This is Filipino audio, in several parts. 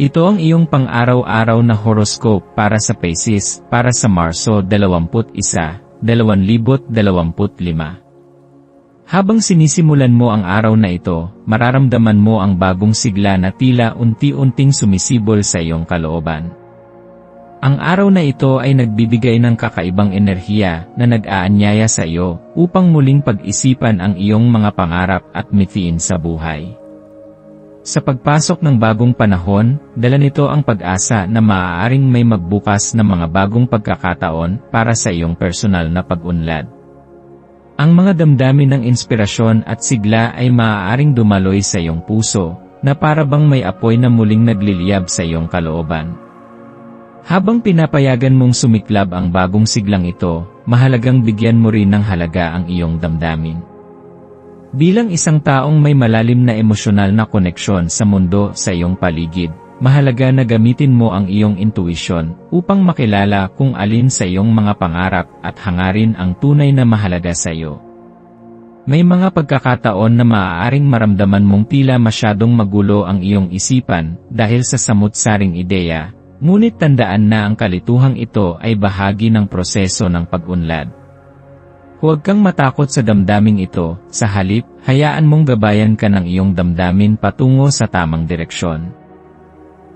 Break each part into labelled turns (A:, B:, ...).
A: Ito ang iyong pang-araw-araw na horoscope para sa Pisces para sa Marso 21, 2025. Habang sinisimulan mo ang araw na ito, mararamdaman mo ang bagong sigla na tila unti-unting sumisibol sa iyong kalooban. Ang araw na ito ay nagbibigay ng kakaibang enerhiya na nag-aanyaya sa iyo upang muling pag-isipan ang iyong mga pangarap at mithiin sa buhay. Sa pagpasok ng bagong panahon, dala nito ang pag-asa na maaaring may magbukas ng mga bagong pagkakataon para sa iyong personal na pag-unlad. Ang mga damdamin ng inspirasyon at sigla ay maaaring dumaloy sa iyong puso, na para bang may apoy na muling nagliliyab sa iyong kalooban. Habang pinapayagan mong sumiklab ang bagong siglang ito, mahalagang bigyan mo rin ng halaga ang iyong damdamin. Bilang isang taong may malalim na emosyonal na koneksyon sa mundo sa iyong paligid, mahalaga na gamitin mo ang iyong intuisyon upang makilala kung alin sa iyong mga pangarap at hangarin ang tunay na mahalaga sa iyo. May mga pagkakataon na maaaring maramdaman mong tila masyadong magulo ang iyong isipan dahil sa samut-saring ideya, ngunit tandaan na ang kalituhang ito ay bahagi ng proseso ng pag-unlad. Huwag kang matakot sa damdaming ito, sa halip, hayaan mong gabayan ka ng iyong damdamin patungo sa tamang direksyon.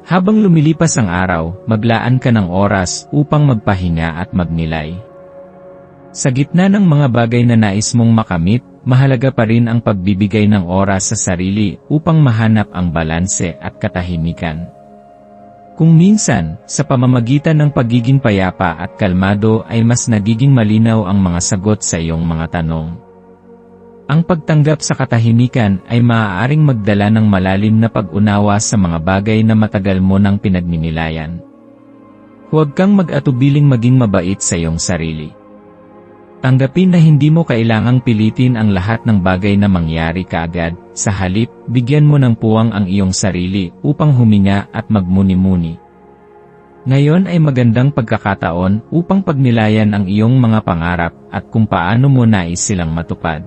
A: Habang lumilipas ang araw, maglaan ka ng oras upang magpahinga at magnilay. Sa gitna ng mga bagay na nais mong makamit, mahalaga pa rin ang pagbibigay ng oras sa sarili upang mahanap ang balanse at katahimikan. Kung minsan, sa pamamagitan ng pagiging payapa at kalmado ay mas nagiging malinaw ang mga sagot sa iyong mga tanong. Ang pagtanggap sa katahimikan ay maaaring magdala ng malalim na pag-unawa sa mga bagay na matagal mo nang pinagninilayan. Huwag kang mag-atubiling maging mabait sa iyong sarili. Tanggapin na hindi mo kailangang pilitin ang lahat ng bagay na mangyari kaagad, sa halip, bigyan mo ng puwang ang iyong sarili upang huminga at magmuni-muni. Ngayon ay magandang pagkakataon upang pagnilayan ang iyong mga pangarap at kung paano mo nais silang matupad.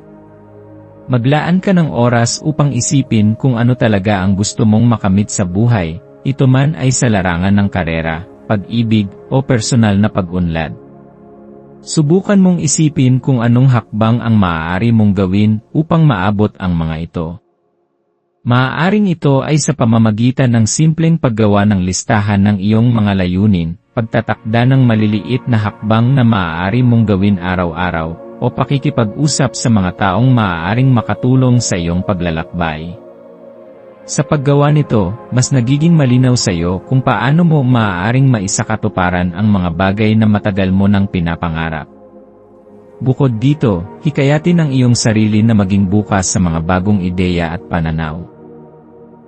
A: Maglaan ka ng oras upang isipin kung ano talaga ang gusto mong makamit sa buhay, ito man ay sa larangan ng karera, pag-ibig, o personal na pag-unlad. Subukan mong isipin kung anong hakbang ang maaari mong gawin upang maabot ang mga ito. Maaaring ito ay sa pamamagitan ng simpleng paggawa ng listahan ng iyong mga layunin, pagtatakda ng maliliit na hakbang na maaari mong gawin araw-araw, o pakikipag-usap sa mga taong maaaring makatulong sa iyong paglalakbay. Sa paggawa nito, mas nagiging malinaw sa iyo kung paano mo maaaring maisakatuparan ang mga bagay na matagal mo nang pinapangarap. Bukod dito, hikayatin ang iyong sarili na maging bukas sa mga bagong ideya at pananaw.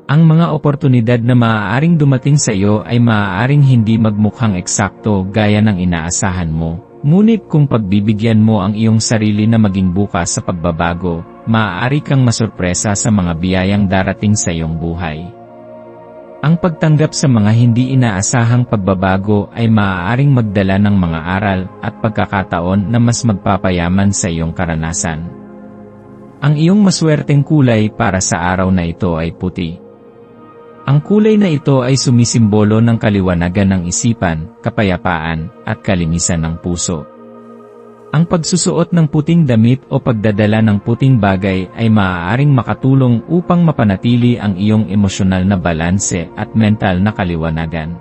A: Ang mga oportunidad na maaaring dumating sa iyo ay maaaring hindi magmukhang eksakto gaya ng inaasahan mo, ngunit kung pagbibigyan mo ang iyong sarili na maging bukas sa pagbabago, maaari kang masurpresa sa mga biyayang darating sa iyong buhay. Ang pagtanggap sa mga hindi inaasahang pagbabago ay maaaring magdala ng mga aral at pagkakataon na mas magpapayaman sa iyong karanasan. Ang iyong maswerteng kulay para sa araw na ito ay puti. Ang kulay na ito ay sumisimbolo ng kaliwanagan ng isipan, kapayapaan, at kalinisan ng puso. Ang pagsusuot ng puting damit o pagdadala ng puting bagay ay maaaring makatulong upang mapanatili ang iyong emosyonal na balanse at mental na kaliwanagan.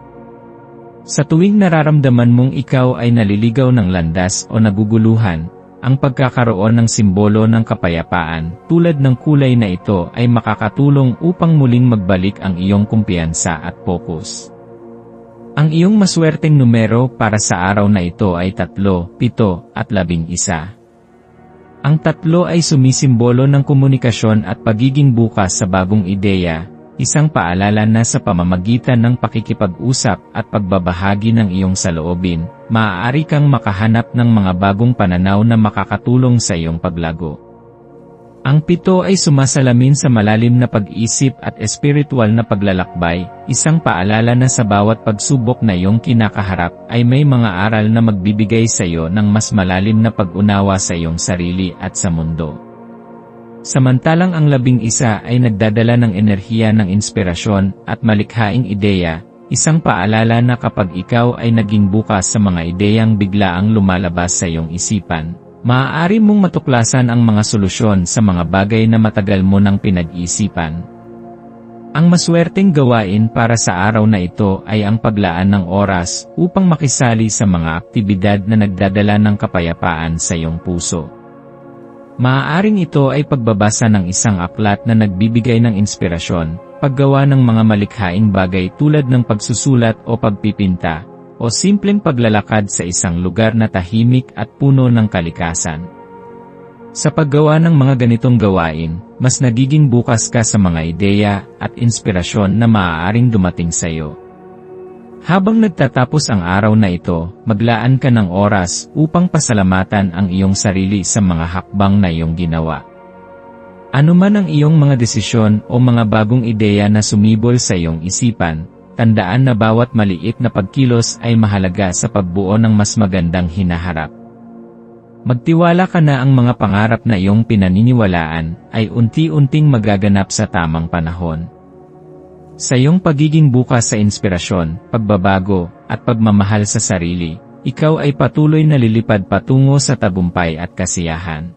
A: Sa tuwing nararamdaman mong ikaw ay naliligaw ng landas o naguguluhan, ang pagkakaroon ng simbolo ng kapayapaan tulad ng kulay na ito ay makakatulong upang muling magbalik ang iyong kumpiyansa at focus. Ang iyong maswerteng numero para sa araw na ito ay 3, 7, at 11. Ang tatlo ay sumisimbolo ng komunikasyon at pagiging bukas sa bagong ideya, isang paalala na sa pamamagitan ng pakikipag-usap at pagbabahagi ng iyong saloobin, maaari kang makahanap ng mga bagong pananaw na makakatulong sa iyong paglago. Ang pito ay sumasalamin sa malalim na pag-isip at espiritual na paglalakbay, isang paalala na sa bawat pagsubok na iyong kinakaharap ay may mga aral na magbibigay sa iyo ng mas malalim na pag-unawa sa iyong sarili at sa mundo. Samantalang ang labing isa ay nagdadala ng enerhiya ng inspirasyon at malikhaing ideya, isang paalala na kapag ikaw ay naging bukas sa mga ideyang biglaang lumalabas sa iyong isipan, Maaari mong matuklasan ang mga solusyon sa mga bagay na matagal mo nang pinag-isipan. Ang maswerteng gawain para sa araw na ito ay ang paglaan ng oras upang makisali sa mga aktibidad na nagdadala ng kapayapaan sa iyong puso. Maaaring ito ay pagbabasa ng isang aklat na nagbibigay ng inspirasyon, paggawa ng mga malikhaing bagay tulad ng pagsusulat o pagpipinta, o simpleng paglalakad sa isang lugar na tahimik at puno ng kalikasan. Sa paggawa ng mga ganitong gawain, mas nagiging bukas ka sa mga ideya at inspirasyon na maaaring dumating sa iyo. Habang nagtatapos ang araw na ito, maglaan ka ng oras upang pasalamatan ang iyong sarili sa mga hakbang na iyong ginawa. Ano man ang iyong mga desisyon o mga bagong ideya na sumibol sa iyong isipan, tandaan na bawat maliit na pagkilos ay mahalaga sa pagbuo ng mas magandang hinaharap. Magtiwala ka na ang mga pangarap na iyong pinaniniwalaan ay unti-unting magaganap sa tamang panahon. Sa iyong pagiging bukas sa inspirasyon, pagbabago, at pagmamahal sa sarili, ikaw ay patuloy na lilipad patungo sa tabumpay at kasiyahan.